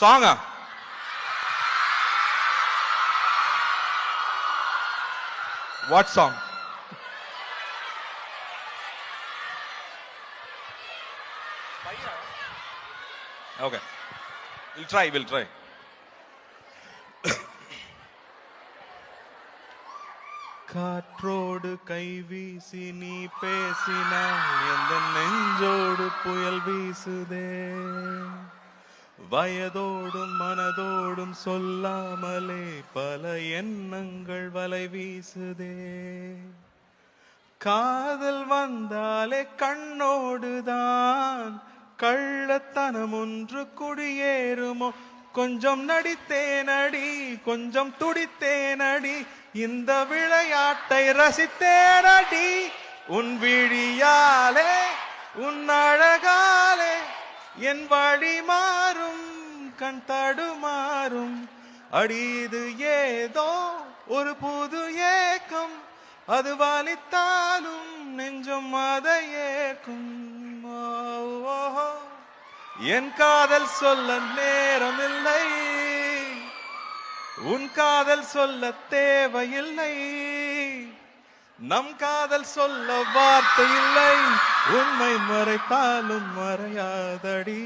சாங்கா what song okay will try will try காற்றோடு கைவீசி நீ பேசினால் எந்த நெஞ்சோடு புயல் வீசுதே. வயதோடும் மனதோடும் சொல்லாமலே பல எண்ணங்கள் வலை வீசுதே. காதல் வந்தாலே கண்ணோடுதான் கள்ளத்தனம் ஒன்று குடியேறுமோ. கொஞ்சம் நடித்தேனடி கொஞ்சம் துடித்தேனடி இந்த விளையாட்டை ரசித்தேனடி. உன் விழியாலே உன் அழக என் வழி மாறும் கண் தடுமாறும் அடியது ஏதோ ஒரு புது ஏக்கம். அது வலித்தாலும் நெஞ்சம் அதை ஏற்கும் என் காதல் சொல்ல நேரமில்லை. உன் காதல் சொல்ல தேவையில்லை. நம் காதல் சொல்ல வார்த்தை இல்லை. உண்மை மறைத்தாலும் மறையாதடி.